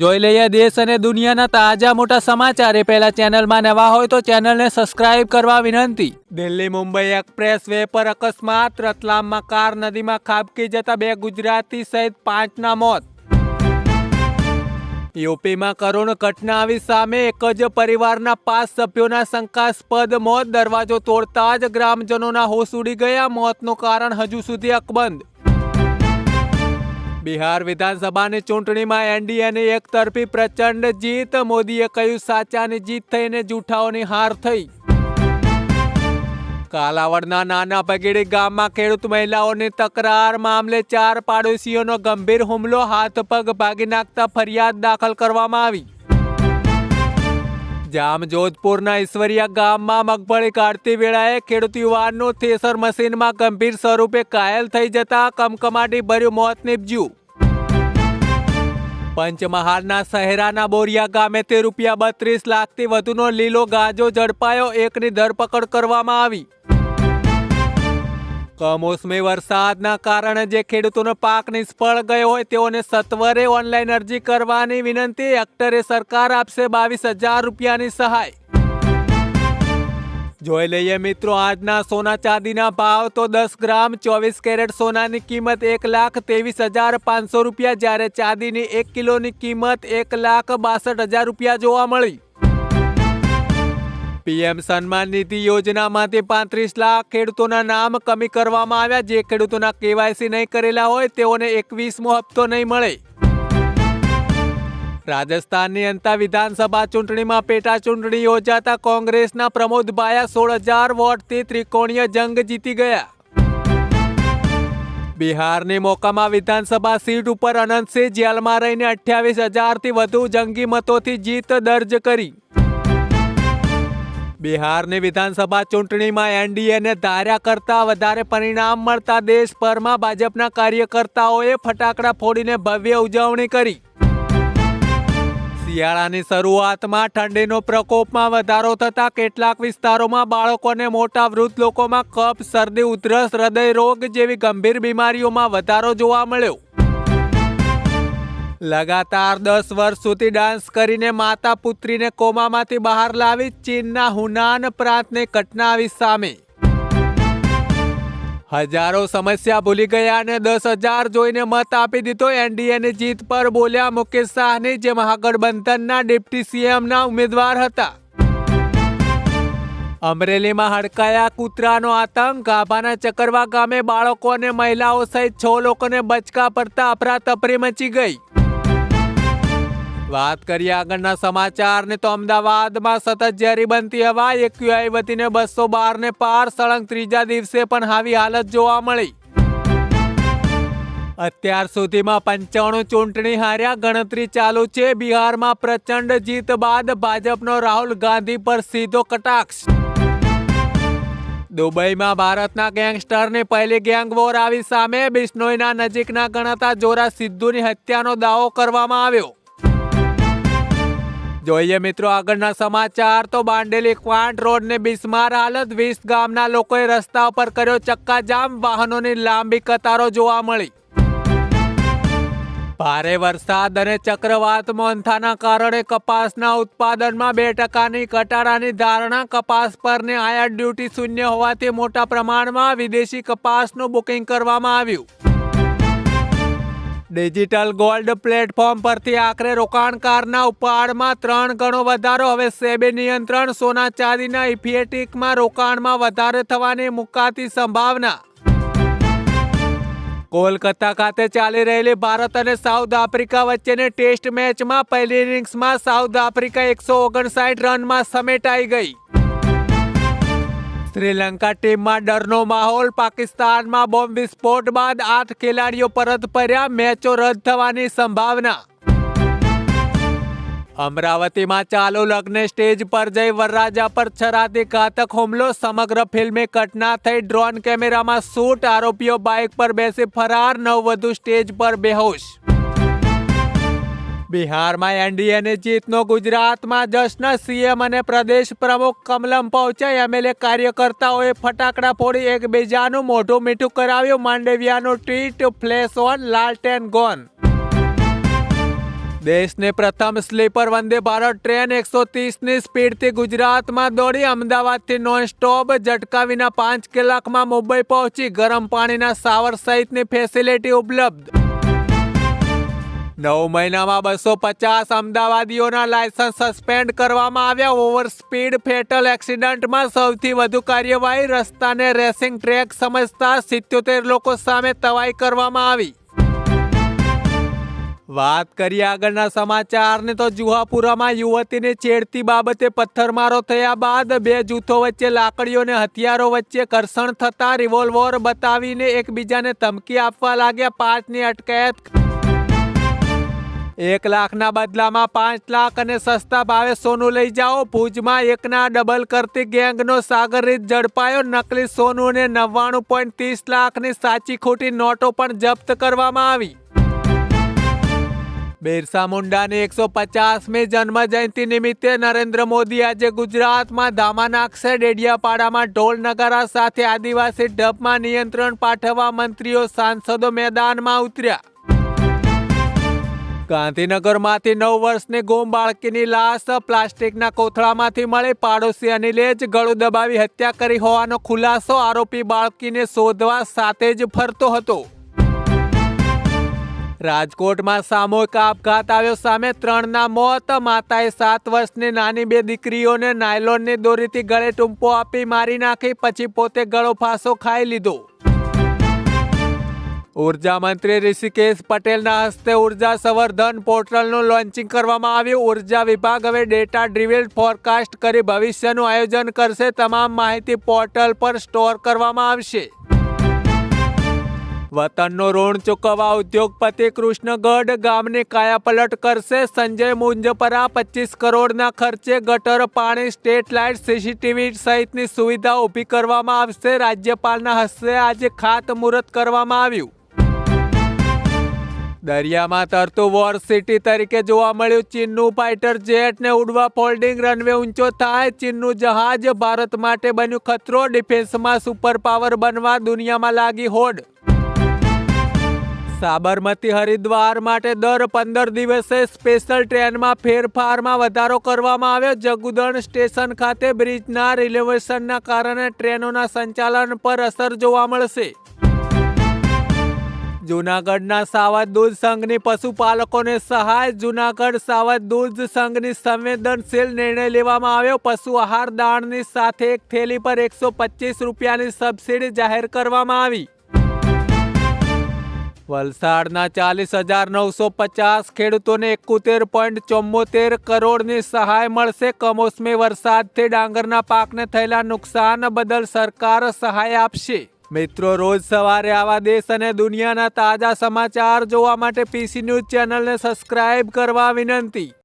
જોઈ લઈએ દેશ અને દુનિયાના તાજા મોટા સમાચાર. એ પહેલા ચેનલમાં નવા હોય તો ચેનલને સબસ્ક્રાઇબ કરવા વિનંતી. દિલ્હી મુંબઈ એક્સપ્રેસ વે પર અકસ્માત, રતલામમાં કાર નદીમાં ખાબકી જતા બે ગુજરાતી સહિત પાંચના મોત. યુપીમાં કરુણ ઘટના આવી સામે એક જ પરિવારના પાંચ સભ્યોના શંકાસ્પદ મોત. દરવાજો તોડતા જ ગ્રામજનોના હોશ ઉડી ગયા. મોતનું કારણ હજુ સુધી અકબંધ. બિહાર વિધાનસભાની ચૂંટણીમાં એનડીએની એક તરફી પ્રચંડ જીત, મોદીએ કહ્યું સાચાની જીત થઈને જૂઠાઓની હાર થઈ. કાલાવડના નાના પગીડી ગામમાં ખેડૂત મહિલાઓની તકરાર મામલે ચાર પાડોશીઓનો ગંભીર હુમલો, હાથ પગ ભાગી નાખતા ફરિયાદ દાખલ કરવામાં આવી. જામજોધપુરના ઈશ્વરિયા ગામમાં મગફળી કાઢતી વેળાએ ખેડૂત યુવાનનું થેસર મશીનમાં ગંભીર સ્વરૂપે ઘાયલ થઈ જતા કમકમાટી ભર્યું મોત નીપજ્યું. પંચમહાલના શહેરાના બોરિયા ગામે તે રૂપિયા બત્રીસ લાખથી વધુનો લીલો ગાજો ઝડપાયો. એકની ધરપકડ કરવામાં આવી. કમોસમી વરસાદના કારણે જે ખેડૂતોનો પાક નિષ્ફળ ગયો હોય તેઓને સત્વરે ઓનલાઈન અરજી કરવાની વિનંતી. હેક્ટરે સરકાર આપશે બાવીસ હજાર રૂપિયાની સહાય. જોઈ લઈએ મિત્રો, આજના સોના ચાંદીના ભાવ તો દસ ગ્રામ, ચોવીસ કેરેટ સોનાની કિંમત એક લાખ ત્રેવીસ હજાર પાંચસો રૂપિયા, જ્યારે ચાંદીની એક કિલોની કિંમત એક લાખ બાસઠ હજાર રૂપિયા જોવા મળી. પીએમ સન્માન નિધિ યોજનામાંથી પાંત્રીસ લાખ ખેડૂતોના નામ કમી કરવામાં આવ્યા. જે ખેડૂતોના કેવાયસી નહીં કરેલા હોય, તેઓને એકવીસમો હપ્તો નહીં મળે. રાજસ્થાનની અંતા વિધાનસભા ચૂંટણીમાં પેટા ચૂંટણી યોજાતા કોંગ્રેસના પ્રમોદ બાયા સોળ હજાર વોટથી ત્રિકોણીય જંગ જીતી ગયા. બિહારની મોકામાં વિધાનસભા સીટ ઉપર અનંતસિંહ જેલમાં રહીને અઠ્યાવીસ હજારથી વધુ જંગી મતોથી જીત દર્જ કરી. બિહારની વિધાનસભા ચૂંટણીમાં એનડીએને ધાર્યા કરતા વધારે પરિણામ મળતા દેશભરમાં ભાજપના કાર્યકર્તાઓએ ફટાકડા ફોડીને ભવ્ય ઉજવણી કરી. શિયાળાની શરૂઆતમાં ઠંડીનો પ્રકોપમાં વધારો થતા કેટલાક વિસ્તારોમાં બાળકોને મોટા વૃદ્ધ લોકોમાં કફ, શરદી, ઉધરસ, હૃદય રોગ જેવી ગંભીર બીમારીઓમાં વધારો જોવા મળ્યો. લગાતાર દસ વર્ષ સુધી ડાન્સ કરીને માતા પુત્રીને કોમામાંથી બહાર લાવી ચીનના હુનાન પ્રાંતની ઘટના આવી હજારો સમસ્યા ભૂલી ગયા અને દસ હજાર જોઈને મત આપી દીધો. એનડીએની જીત પર બોલ્યા મુકેશ શાહની જે મહાગઠબંધનના ડિપ્ટી સીએમના ઉમેદવાર હતા. અમરેલીમાં હડકાયા કૂતરાનો આતંક. ગાભાના ચકરવા ગામે બાળકો અને મહિલાઓ સહિત છ લોકોને બચકા પડતા અફરાતફરી મચી ગઈ. વાત કરીએ આગળના સમાચારને તો અમદાવાદમાં સતત ઝેરી બનતી હવા એક્યુઆઈ વતીને બસો બાર ને પાર સળંગ ત્રીજા દિવસે પણ હાવી હાલત જોવા મળી. અત્યાર સુધીમાં પંચાણું ચૂંટણી હાર્યા, ગણતરી ચાલુ છે. બિહારમાં પ્રચંડ જીત બાદ ભાજપનો રાહુલ ગાંધી પર સીધો કટાક્ષ. દુબઈમાં ભારતના ગેંગસ્ટરની પહેલી ગેંગ વોર આવી સામે બિશ્નોઈના નજીકના ગણાતા જોરા સિદ્ધુની હત્યાનો દાવો કરવામાં આવ્યો. જોઈએ મિત્રો, આગળના સમાચાર. તો બાંડેલી ક્વાંટ રોડને બિસ્માર હાલત વીસ ગામના લોકોએ રસ્તા પર કર્યો ચક્કાજામ. વાહનોની લાંબી કતારો જોવા મળી. ભારે વરસાદ અને ચક્રવાત મોંથાના કારણે કપાસના ઉત્પાદનમાં બે ટકાની ઘટાડાની ધારણા. કપાસ પરને આયાત ડ્યુટી શૂન્ય હોવાથી મોટા પ્રમાણમાં વિદેશી કપાસનું બુકિંગ કરવામાં આવ્યું. ડિજિટલ ગોલ્ડ પ્લેટફોર્મ પરથી આખરે રોકાણકારના ઉપાડમાં ત્રણ ગણો વધારો. હવે સેબી નિયંત્રણ, સોના ચાંદીના ઇફિએટિકમાં રોકાણમાં વધારો થવાની મુકાતી સંભાવના. કોલકાતા ખાતે ચાલી રહેલી ભારત અને સાઉથ આફ્રિકા વચ્ચેની ટેસ્ટ મેચમાં પહેલી ઇનિંગ્સમાં સાઉથ આફ્રિકા એકસો ઓગણસાઠ રનમાં સમેટાઈ ગઈ. શ્રીલંકા ટીમમાં ડરનો માહોલ, પાકિસ્તાનમાં બોમ્બ વિસ્ફોટ બાદ આઠ ખેલાડીઓ પરત ફર્યા, મેચો રદ થવાની સંભાવના. અમરાવતીમાં ચાલુ લગ્ન સ્ટેજ પર જઈ વરરાજા પર છરાતી ઘાતક હુમલો, સમગ્ર ફિલ્મી ઘટના થઈ, ડ્રોન કેમેરામાં શૂટ આરોપીઓ બાઇક પર બેસી ફરાર નવ વધુ સ્ટેજ પર બેહોશ. બિહારમાં એનડીએની જીતનો ગુજરાતમાં જશ્ન, સીએમ અને પ્રદેશ પ્રમુખ કમલમ પહોંચ્યા. એમએલએ કાર્યકર્તાઓએ ફટાકડા ફોડી એકબીજાનું મોઢું મીઠું કરાવ્યું. માંડવિયાનું ટ્વીટ ફ્લેશ ઓન, લાલટેન ગોન. દેશને પ્રથમ સ્લીપર વંદે ભારત ટ્રેન એકસો ત્રીસની સ્પીડથી ગુજરાતમાં દોડી અમદાવાદથી નોનસ્ટોપ. ઝટકા વિના પાંચ કલાકમાં મુંબઈ પહોંચી. ગરમ પાણીના શાવર સહિતની ફેસિલિટી ઉપલબ્ધ. નવ મહિનામાં બસો પચાસ અમદાવાદીઓના લાયસન્સ સસ્પેન્ડ કરવામાં આવ્યા. ઓવર સ્પીડ ફેટલ એક્સિડન્ટમાં સૌથી વધુ કાર્યવાહી રસ્તાને રેસિંગ ટ્રેક સમજતા સિત્યોતેર લોકો સામે તવાઈ કરવામાં આવી. વાત કરીએ આગળના સમાચારને તો જુહાપુરામાં યુવતીને છેડતી બાબતે પથ્થરમારો થયા બાદ બે જૂથો વચ્ચે લાકડીઓ અને હથિયારો વચ્ચે ઘર્ષણ થતા રિવોલ્વર બતાવીને એકબીજાને ધમકી આપવા લાગ્યા. પાંચની અટકાયત એક લાખના બદલામાં પાંચ લાખ અને સસ્તા ભાવે સોનું લઈ જાઓ. ભુજમાં એકના ડબલ કરતી ગેંગનો સાગરરીત ઝડપાયો. નકલી સોનું અને નવ્વાણું પોઈન્ટ ત્રીસ લાખની સાચી ખોટી નોટો પણ જપ્ત કરવામાં આવી. બિરસા મુંડાની એકસો પચાસમી જન્મ જયંતિ નિમિત્તે નરેન્દ્ર મોદી આજે ગુજરાતમાં ધામા નાખશે ડેડિયાપાડામાં ઢોલ નગારા સાથે આદિવાસી ઢબમાં નિયંત્રણ પાઠવવા મંત્રીઓ સાંસદો મેદાનમાં ઉતર્યા. ગાંધીનગરમાંથી નવ વર્ષની ગોમ બાળકીની લાશ પ્લાસ્ટિકના કોથળામાંથી મળી પાડોશી અનિલે જ ગળું દબાવી હત્યા કરી હોવાનો ખુલાસો આરોપી બાળકીને શોધવા સાથે જ ફરતો હતો. રાજકોટમાં સામૂહિક આપઘાત આવ્યો સામે ત્રણના મોત, માતાએ સાત વર્ષની નાની બે દીકરીઓને નાયલોનની દોરીથી ગળે ટૂંપો આપી મારી નાખી, પછી પોતે ગળો ફાંસો ખાઈ લીધો. ઊર્જા મંત્રી ઋષિકેશ પટેલના હસ્તે ઊર્જા સંવર્ધન પોર્ટલનું લોન્ચિંગ કરવામાં આવ્યું. ઊર્જા વિભાગ હવે ડેટા ડ્રીવેલ ફોરકાસ્ટ કરી ભવિષ્યનું આયોજન કરશે. તમામ માહિતી પોર્ટલ પર સ્ટોર કરવામાં આવશે. વતનનો ઋણ ચૂકવવા ઉદ્યોગપતિ કૃષ્ણગઢ ગામની કાયાપલટ કરશે. સંજય મુંજપરા પચીસ કરોડના ખર્ચે ગટર, પાણી, સ્ટેટ લાઇટ, સીસીટીવી સહિતની સુવિધા ઊભી કરવામાં આવશે. રાજ્યપાલના હસ્તે આજે ખાતમુહૂર્ત કરવામાં આવ્યું. દરિયામાં તરતું વોર સિટી તરીકે જોવા મળ્યું. ચીનનું ફાઇટર જેટને ઉડવા ફોલ્ડિંગ રનવે ઊંચો થાય. ચીનનું જહાજ ભારત માટે બન્યું ખતરો. ડિફેન્સમાં સુપર પાવર બનવા દુનિયામાં લાગી હોડ. સાબરમતી હરિદ્વાર માટે દર પંદર દિવસે સ્પેશિયલ ટ્રેનમાં ફેરફારમાં વધારો કરવામાં આવ્યો. જગુદણ સ્ટેશન ખાતે બ્રિજના રિલેવેશનના કારણે ટ્રેનોના સંચાલન પર અસર જોવા મળશે. જૂનાગઢના સાવધ દૂધ સંઘની પશુપાલકોને સહાય. જૂનાગઢ સાવધ દૂધ સંઘની સંવેદનશીલ નિર્ણય લેવામાં આવ્યો. પશુ આહાર દાણની સાથે એક થેલી પર એકસો પચીસ રૂપિયાની સબસિડી જાહેર કરવામાં આવી. વલસાડના ચાલીસ હજાર નવસો પચાસ ખેડૂતોને એકોતેર પોઈન્ટ ચોમ્મોતેર કરોડની સહાય મળશે. કમોસમી વરસાદથી ડાંગરના પાકને થયેલા નુકસાન બદલ સરકાર સહાય આપશે. મિત્રો, રોજ સવારે આવા દેશ અને દુનિયાના તાજા સમાચાર જોવા માટે પીસી ન્યૂઝ ચેનલને સબસ્ક્રાઇબ કરવા વિનંતી.